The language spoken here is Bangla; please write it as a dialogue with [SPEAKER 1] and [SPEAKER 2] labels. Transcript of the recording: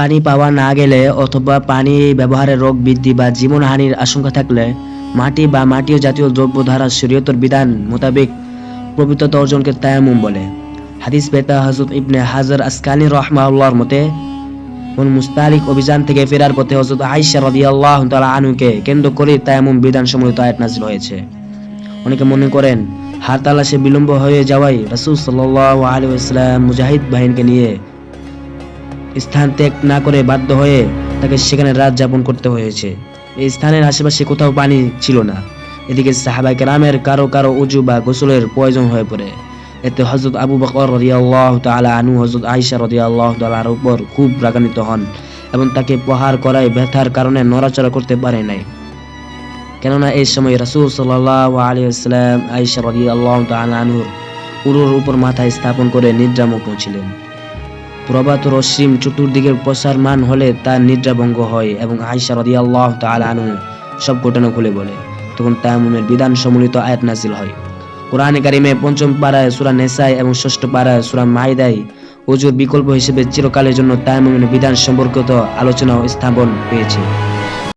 [SPEAKER 1] পানি পাওয়া না গেলে অথবা পানি ব্যবহারের রোগ বৃদ্ধি বা জীবনহানির আশঙ্কা থাকলে মাটি বা মাটিও জাতীয় দ্রব্য দ্বারা শরীয়তর বিধান মোতাবেক পবিত্রতা অর্জনকে তায়ামুম বলে। হাদিস বেতা হজরত ইবনে হাজার আসকানি রহমাউল্লাহর মতে, কোন মুস্তালিক অভিযান থেকে ফেরার পথে হজরত আইসা রাদিয়াল্লাহু তাআলা আনুকে কেন্দ্র করে তায়ামুম বিধান সম্বলিত আয়াত নাজিল হয়েছে। অনেকে মনে করেন, হার তালাশে বিলম্ব হয়ে যাওয়ায় রাসূল সাল্লাল্লাহু আলাইহি ওয়াসাল্লাম মুজাহিদ বাহিনীকে নিয়ে স্থান ত্যাগ না করে বাধ্য হয়ে তাকে সেখানে রাত যাপন করতে হয়েছে। এই স্থানের আশেপাশে কোথাও পানি ছিল না। এদিকে সাহাবাই কেরামের কারও কারও উজু বা গোসলের প্রয়োজন হয়ে পড়ে। এতে হজরত আবু বকর রদিয়াল্লাহ তাআলা আনু হজরত আয়েশা রদিয়াল্লাহ তাআলার উপর খুব রাগান্বিত হন এবং তাকে প্রহার করায় ব্যথার কারণে নড়াচড়া করতে পারে নাই। কেননা এই সময় রাসূল সাল্লাল্লাহু আলাইহি ওয়াসাল্লাম আয়েশা রাদিয়াল্লাহু তাআলা আনহুর উরুর উপর মাথায় স্থাপন করে নিদ্রামগ্ন ছিলেন। প্রভাত রশ্মিম চতুর্দিকে প্রসারমান হলে তার নিদ্রাভঙ্গ হয় এবং আয়সা রাদিয়াল্লাহু তাল আনু সব ঘটনা খুলে বলে। তখন তায়ামুমের বিধান সম্মিলিত আয়াত নাজিল হয়। কোরআনে কারিমে পঞ্চম পাড়ায় সুরা নেসাই এবং ষষ্ঠ পাড়ায় সুরা মাইদাই ওজুর বিকল্প হিসেবে চিরকালের জন্য তায়ামুমের বিধান সম্পর্কিত আলোচনা স্থাপন পেয়েছে